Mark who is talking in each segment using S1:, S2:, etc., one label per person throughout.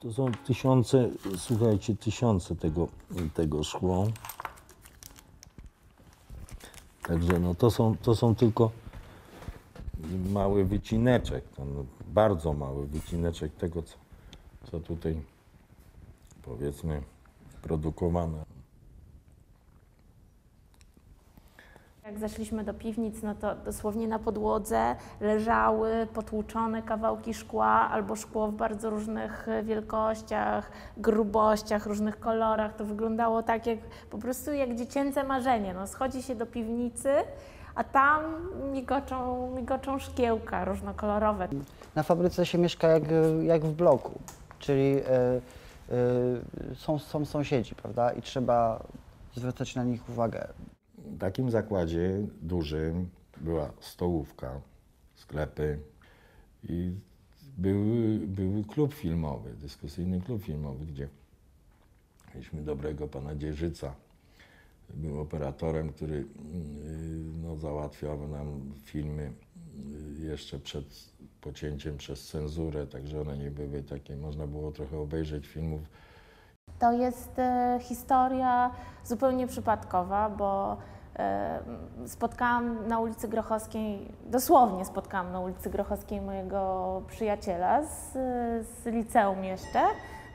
S1: To są tysiące, słuchajcie, tysiące tego, tego szkło. Także no to są, to są tylko mały wycineczek, no, bardzo mały wycineczek tego, co, co tutaj powiedzmy produkowane.
S2: Jak zeszliśmy do piwnic, no to dosłownie na podłodze leżały potłuczone kawałki szkła albo szkło w bardzo różnych e, wielkościach, grubościach, różnych kolorach. To wyglądało tak jak po prostu jak dziecięce marzenie. No, schodzi się do piwnicy, a tam migoczą, migoczą szkiełka różnokolorowe.
S3: Na fabryce się mieszka jak, jak w bloku, czyli e, e, są, są sąsiedzi, prawda? I trzeba zwracać na nich uwagę.
S1: Takim zakładzie dużym była stołówka, sklepy i był, był klub filmowy, dyskusyjny klub filmowy, gdzie mieliśmy dobrego pana Dzierżyca. Był operatorem, który yy, no, załatwiał nam filmy yy, jeszcze przed pocięciem przez cenzurę, także one nie były takie, można było trochę obejrzeć filmów
S2: To jest e, historia zupełnie przypadkowa, bo spotkałam na ulicy Grochowskiej, dosłownie spotkałam na ulicy Grochowskiej mojego przyjaciela z, z liceum jeszcze.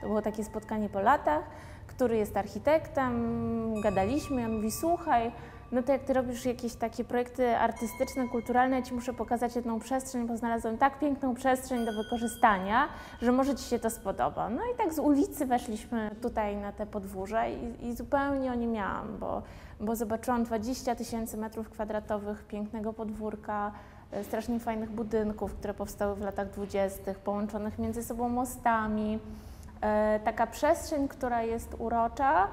S2: To było takie spotkanie po latach, który jest architektem. Gadaliśmy, on mówi, słuchaj, no to jak ty robisz jakieś takie projekty artystyczne, kulturalne, ja ci muszę pokazać jedną przestrzeń, bo znalazłem tak piękną przestrzeń do wykorzystania, że może ci się to spodoba. No i tak z ulicy weszliśmy tutaj na te podwórze i, i zupełnie o nie miałam, bo, bo zobaczyłam 20 tysięcy metrów kwadratowych pięknego podwórka, e, strasznie fajnych budynków, które powstały w latach dwudziestych, połączonych między sobą mostami. E, Taka przestrzeń, która jest urocza,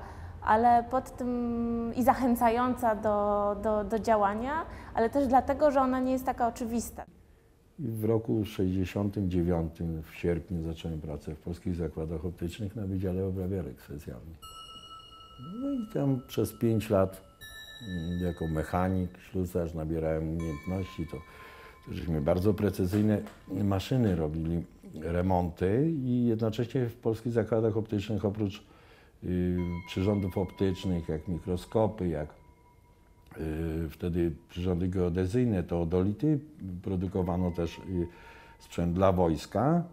S2: ale pod tym i zachęcająca do, do, do działania, ale też dlatego, że ona nie jest taka oczywista.
S1: W roku 69 w sierpniu zacząłem pracę w Polskich Zakładach Optycznych na Wydziale Obrabiarek Specjalnych. No i tam przez 5 lat mm, jako mechanik, ślusarz nabierałem umiejętności, to, to żeśmy bardzo precyzyjne maszyny robili, remonty i jednocześnie w Polskich Zakładach Optycznych oprócz przyrządów optycznych, jak mikroskopy, jak y, wtedy przyrządy geodezyjne, to odolity. Produkowano też y, sprzęt dla wojska,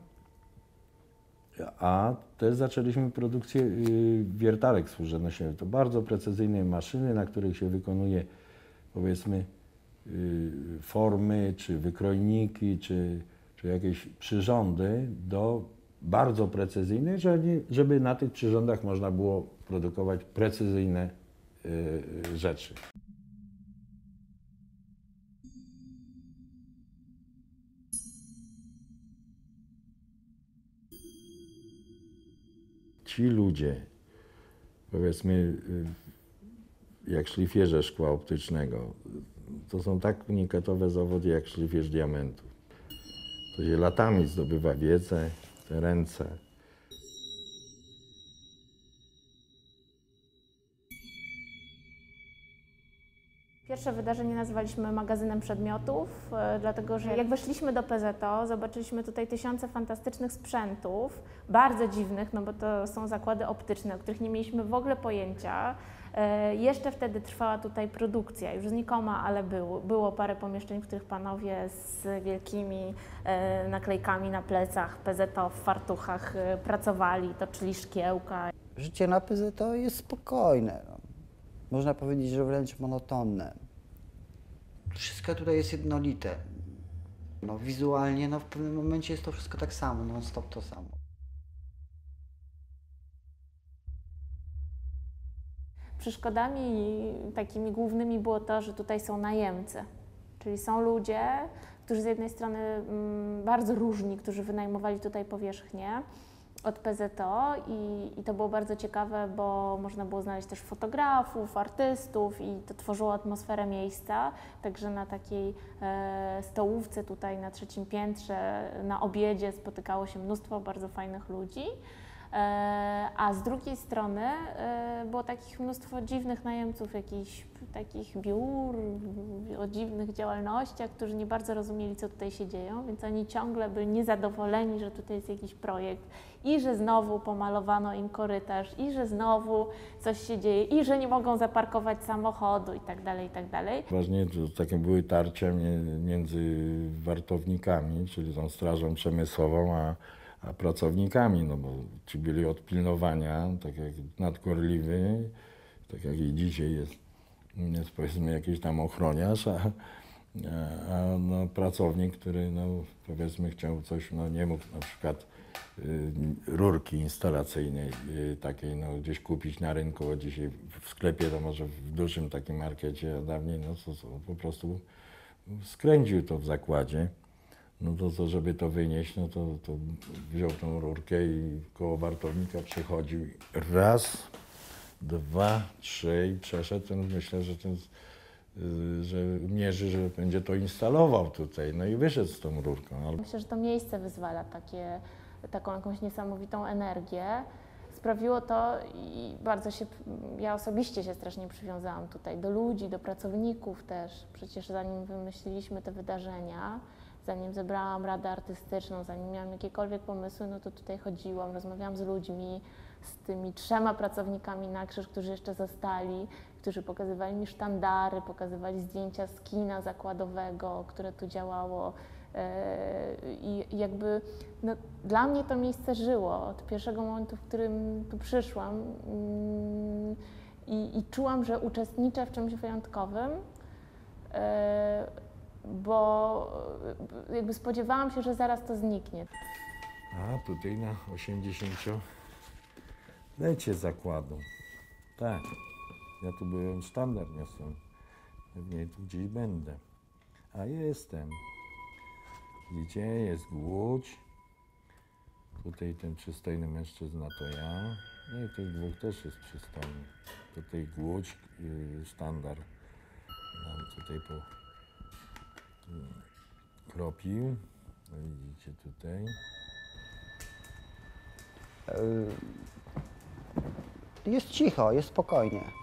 S1: a też zaczęliśmy produkcję y, wiertarek służebnościowych. To bardzo precyzyjne maszyny, na których się wykonuje powiedzmy y, formy, czy wykrojniki, czy, czy jakieś przyrządy do bardzo precyzyjne, żeby, żeby na tych przyrządach można było produkować precyzyjne y, y, rzeczy. Ci ludzie, powiedzmy, y, jak szlifierze szkła optycznego, to są tak unikatowe zawody jak szlifierz diamentu. To się latami zdobywa wiedzę, te
S2: Pierwsze wydarzenie nazwaliśmy magazynem przedmiotów, e, dlatego że jak weszliśmy do PZO, zobaczyliśmy tutaj tysiące fantastycznych sprzętów, bardzo dziwnych, no bo to są zakłady optyczne, o których nie mieliśmy w ogóle pojęcia. E, Jeszcze wtedy trwała tutaj produkcja, już znikoma, ale było, było parę pomieszczeń, w których panowie z wielkimi e, naklejkami na plecach PZO w fartuchach pracowali, toczyli szkiełka.
S3: Życie na PZO jest spokojne. Można powiedzieć, że wręcz monotonne. Wszystko tutaj jest jednolite. No, wizualnie no, w pewnym momencie jest to wszystko tak samo, non stop to samo.
S2: Przeszkodami takimi głównymi było to, że tutaj są najemcy, czyli są ludzie, którzy z jednej strony mm, bardzo różni, którzy wynajmowali tutaj powierzchnię od PZO i, i to było bardzo ciekawe, bo można było znaleźć też fotografów, artystów i to tworzyło atmosferę miejsca. Także na takiej e, stołówce tutaj na trzecim piętrze, na obiedzie spotykało się mnóstwo bardzo fajnych ludzi. E, A z drugiej strony e, było takich mnóstwo dziwnych najemców, jakichś takich biur, o dziwnych działalnościach, którzy nie bardzo rozumieli, co tutaj się dzieje, więc oni ciągle byli niezadowoleni, że tutaj jest jakiś projekt i że znowu pomalowano im korytarz, i że znowu coś się dzieje, i że nie mogą zaparkować samochodu i tak dalej, i tak dalej.
S1: Ważnie, to takie były tarcia między wartownikami, czyli tą strażą przemysłową, a pracownikami, no bo ci byli od pilnowania, tak jak nadgorliwy, tak jak i dzisiaj jest, jest powiedzmy jakiś tam ochroniarz, a, a, a no, pracownik, który no, powiedzmy chciał coś, no nie mógł na przykład y, rurki instalacyjnej y, takiej no, gdzieś kupić na rynku, a dzisiaj w sklepie to może w dużym takim markecie, a dawniej no, to, to po prostu skręcił to w zakładzie. No to, to żeby to wynieść, no to, to wziął tą rurkę i koło wartownika przechodził i raz, dwa, trzy i przeszedł, ten myślę, że ten y, że mierzy, że będzie to instalował tutaj, no i wyszedł z tą rurką.
S2: Myślę, że to miejsce wyzwala takie, taką jakąś niesamowitą energię. Sprawiło to i bardzo się, ja osobiście się strasznie przywiązałam tutaj do ludzi, do pracowników też. Przecież zanim wymyśliliśmy te wydarzenia, zanim zebrałam radę artystyczną, zanim miałam jakiekolwiek pomysły, no to tutaj chodziłam, rozmawiałam z ludźmi, z tymi trzema pracownikami na krzyż, którzy jeszcze zostali, którzy pokazywali mi sztandary, pokazywali zdjęcia z kina zakładowego, które tu działało. E, I jakby no, dla mnie to miejsce żyło od pierwszego momentu, w którym tu przyszłam mm, i, i czułam, że uczestniczę w czymś wyjątkowym, e, bo e, jakby spodziewałam się, że zaraz to zniknie.
S1: A tutaj na 80 lecie zakładu. Tak. Ja tu byłem standard niosłem. Pewnie tu gdzieś będę. A jestem. Widzicie, jest Głódź. Tutaj ten przystojny mężczyzna to ja. No i tych dwóch też jest przystojny. Tutaj Głódź, yy, standard. Nam tutaj po kropił. No widzicie tutaj.
S3: Jest cicho, jest spokojnie.